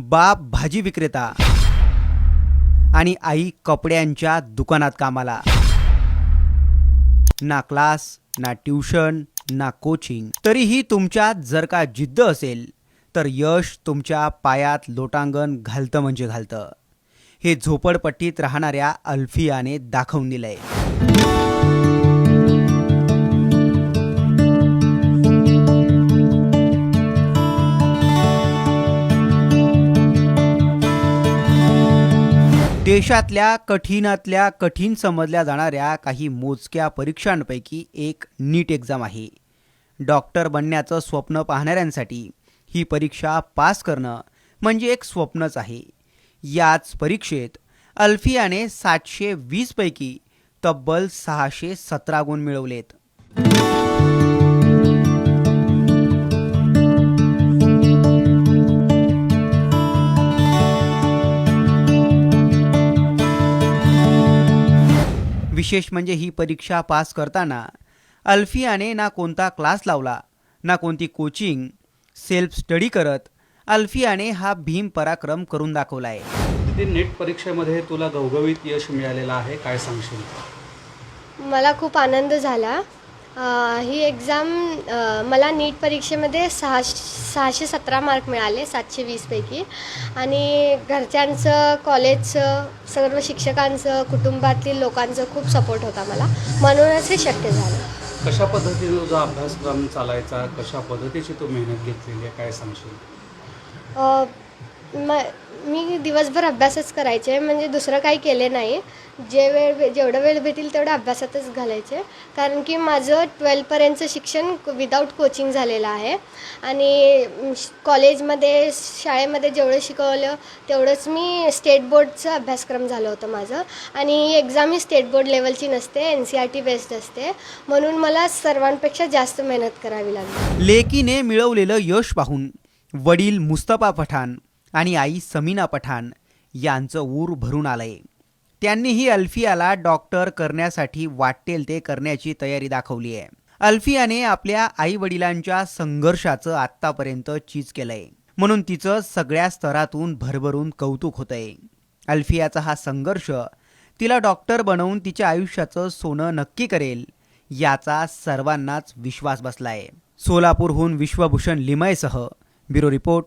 बाप भाजी विक्रेता आणि आई कपड्यांच्या दुकानात कामाला. ना क्लास ना ट्युशन ना कोचिंग. तरीही तुमच्यात जर का जिद्द असेल तर यश तुमच्या पायात लोटांगण घालतं म्हणजे घालतं. हे झोपडपट्टीत राहणाऱ्या अल्फियाने दाखवून दिलंय. देशातल्या कठीणातल्या कठीण समजल्या जाणाऱ्या काही मोजक्या परीक्षांपैकी एक नीट एक्झाम आहे. डॉक्टर बनण्याचं स्वप्न पाहणाऱ्यांसाठी ही परीक्षा पास करणं म्हणजे एक स्वप्नच आहे. याच परीक्षेत अल्फियाने सातशे वीसपैकी तब्बल सहाशे सतरा गुण मिळवलेत. विशेष म्हणजे ही परीक्षा पास करताना अल्फियाने ना कोणता क्लास लावला ना कोणती कोचिंग सेल्फ स्टडी करत अल्फियाने हा भीम पराक्रम करून दाखवला आहे ते नीट परीक्षेमध्ये तुला घवघवीत यश मिळालेलं आहे काय सांगशील? मला खूप आनंद झाला. ही एक्झाम मला नीट परीक्षेमध्ये सहा सहाशे सतरा मार्क मिळाले सातशे वीसपैकी आणि घरच्यांचं कॉलेजचं सर्व शिक्षकांचं कुटुंबातील लोकांचं खूप सपोर्ट होता मला. म्हणूनच हे शक्य झालं. कशा पद्धतीने तुझा अभ्यासक्रम चालायचा? कशा पद्धतीची तू मेहनत घेतलेली आहे? काय सांगशील? म मी दिवसभर अभ्यासच करायचे म्हणजे दुसरं काही केले नाही. जे वेळ जेवढं वेळ भेटेल तेवढं अभ्यासातच घालायचे. कारण की माझं ट्वेल्थपर्यंतचं शिक्षण विदाऊट कोचिंग झालेलं आहे. आणि श- कॉलेजमध्ये शाळेमध्ये जेवढं शिकवलं तेवढंच मी स्टेट बोर्डचं अभ्यासक्रम झालं होतं माझं. आणि एक्झाम ही स्टेट बोर्ड लेवलची नसते N C R T based असते. म्हणून मला सर्वांपेक्षा जास्त मेहनत करावी लागली. लेकीने मिळवलेलं यश पाहून वडील मुस्तफा पठाण आणि आई समीना पठाण यांचं ऊर भरून आलंय. त्यांनीही अल्फियाला डॉक्टर करण्यासाठी वाटेल ते करण्याची तयारी दाखवली आहे. अल्फियाने आपल्या आई वडिलांच्या संघर्षाचं आत्तापर्यंत चीज केलंय. म्हणून तिचं सगळ्या स्तरातून भरभरून कौतुक होतंय. अल्फियाचा हा संघर्ष तिला डॉक्टर बनवून तिच्या आयुष्याचं सोनं नक्की करेल याचा सर्वांनाच विश्वास बसलाय. सोलापूरहून विश्वभूषण लिमयसह bureau report